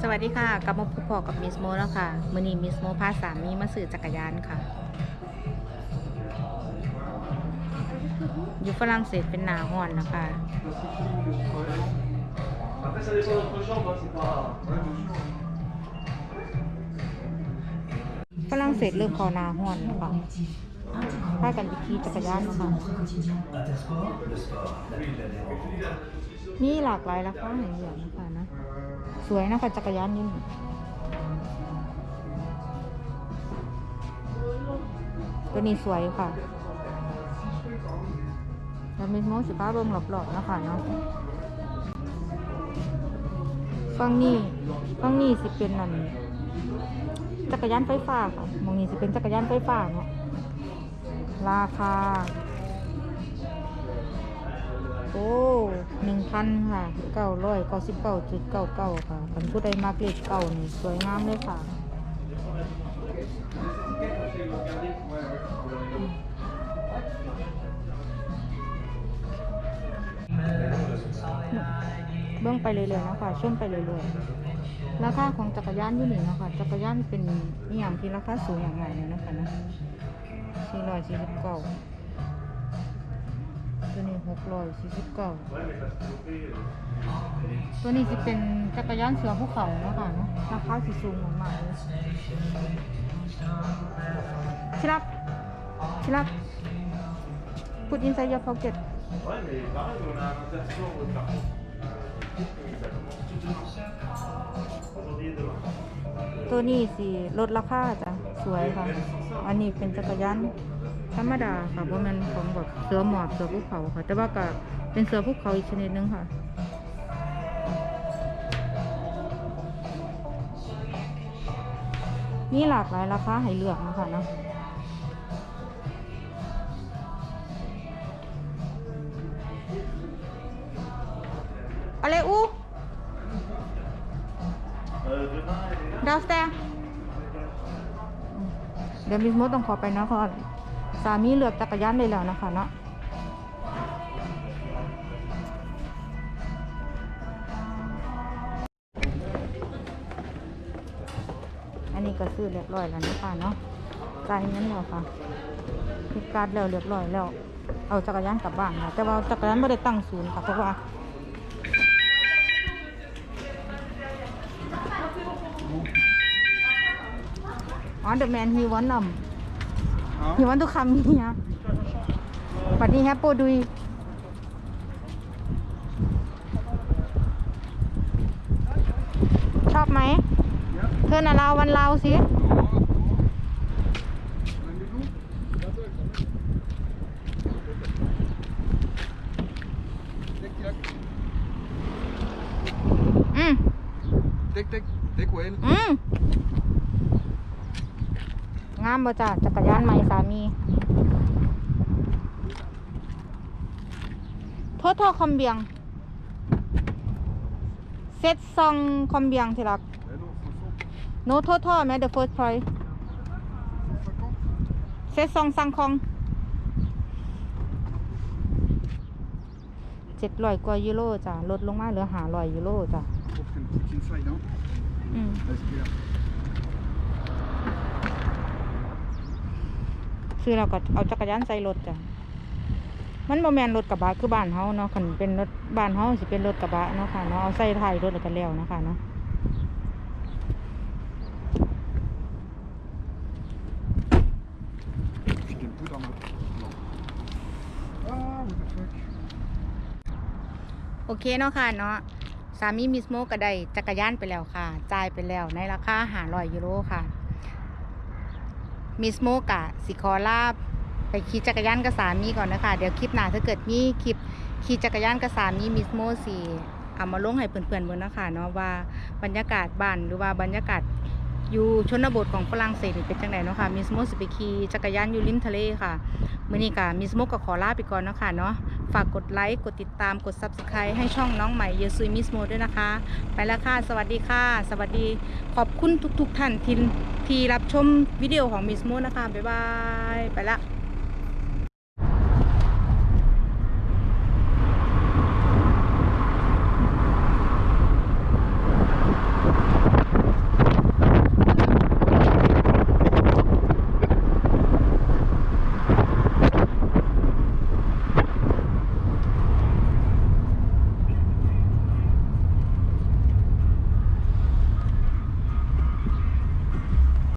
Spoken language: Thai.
สวัสดีค่ะกลับมาพบพอกับมิสโมแล้วค่ะมือนี้มิสโมพาสามีมาสื่อจักรยานค่ะ อยู่ฝรั่งเศสเป็นหนาห่อนนะคะฝรั่งเศสเริ่มเขาหนาห่อนค่ะพากันไปขี่จักรยานเนาะค่ะ มีหลากหลายราคาให้เลือกนะคะนะ สวยนะคะจักรยานนี่ตัวนี้สวยค่ะแล้วมีโมสิบ้าเบิ่งหลอบๆนะคะเนาะฟังนี่ฟังนี่สิเป็นนั่นจักรยานไฟฟ้าค่ะมองนี่สิเป็นจักรยานไฟฟ้าเนาะราคา โอ้หนึ่งพันค่ะเก้าร้อยเก้าสิบเก้าจุดเก้าเก้าค่ะคนผู้ใดมาเกล็ดเก้านี่สวยงามเลยค่ะเบื้องไปเรื่อยๆนะคะช่วงไปเรื่อยๆราคาของจักรยานยู่นี่นะคะจักรยานเป็นอย่างที่ราคาสูงอย่างไรเนี่ยนะคะนะสี่ร้อยสี่สิบเก้า ตัวนี้หกร้อยสี่สิบเก้าตัวนี้จะเป็นจักรยานเสือภูเขาเนาะค่ะเนาะราคาสิสูงมากๆเลยชิลับชิลับ put inside your pocket ตัวนี้สิลดราคาจ้ะ สวยค่ะ อันนี้เป็นจักรยาน ธรรมดาค่ะเพราะมันของแบบเสือหมอบเสือภูเขาค่ะ แต่ว่าก็เป็นเสือภูเขาอีกชนิดหนึงค่ะมีหลากหลายราคาให้เลือกนะคะเนาะอะไรอู้ดาวสแตงเดี๋ยวมิสโมต้องขอไปนะเพรามีเลือกจักรยานได้แล้วนะคะเนาะอันนี้ก็ซื้อเรียบร้อยแล้วนะคะเนาะจ่ายเงินแล้วค่ะพิดการ์ดแล้วเรียบร้อยแล้ว เอาจักรยานกลับบ้านค่ะแต่ว่าจักรยานไม่ได้ตั้งศูนย์ค่ะเพราะว่าอ๋อ the man he want um he want to come here but he have to do it ชอบไหมเธอน่ะเราวันเราสิ อืม Dæk, dæk, dæk well. อืม งามบ่จ้ะจักรยานใหม่สามีโทษโทษคอมเบียง เซตซองคอมเบียงที่รัก Allô, โนโทษโทษแม่ the first price เซตซองซังคองเจ็ดร้อยกว่ายูโรจ้ะลดลงมาเหลือหาร้อยยูโรจ้ะ 150. Op een quick inside, hein? อืม ซื้อเราก็เอาจักรยานใส่รถจ้ะมันบ่แมนรถกระบะคือบ้านเฮาเนาะคันเป็นรถบ้านเฮาสิเป็นรถกระบะเนาะค่ะเนาะเอาใส่ท้ายรถแล้วก็แล้วนะคะเนาะโอเคเนาะค่ะเนาะสามีมิสโมก็ได้จักรยานไปแล้วค่ะ จ่ายไปแล้วในราคาหาร้อยยูโรค่ะ มิสโมกะสิคอลาบไปขี่จักรยานกับสามีก่อนนะคะ เดี๋ยวคลิปหน้าถ้าเกิดมีคลิปขี่จักรยานกับสามีมิสโมสีเอามาลงให้เพื่อนๆเบิ่งนะคะเนาะว่าบรรยากาศบ้านหรือว่าบรรยากาศอยู่ชนบทของฝรั่งเศสเป็นจังไดเนาะค่ะมิสโมสิไปขี่จักรยานอยู่ริมทะเลค่ะมื้อนี้ก็มิสโมก็ขอลาไปก่อนเนาะค่ะเนาะ ฝากกดไลค์กดติดตามกด Subscribe ให้ช่องน้องใหม่เยซุยมิสโมด้วยนะคะ ไปแล้วค่ะ สวัสดีค่ะ สวัสดีขอบคุณทุกๆท่านที่ที่รับชมวิดีโอของมิสโมนะคะ บ๊ายบาย ไปละ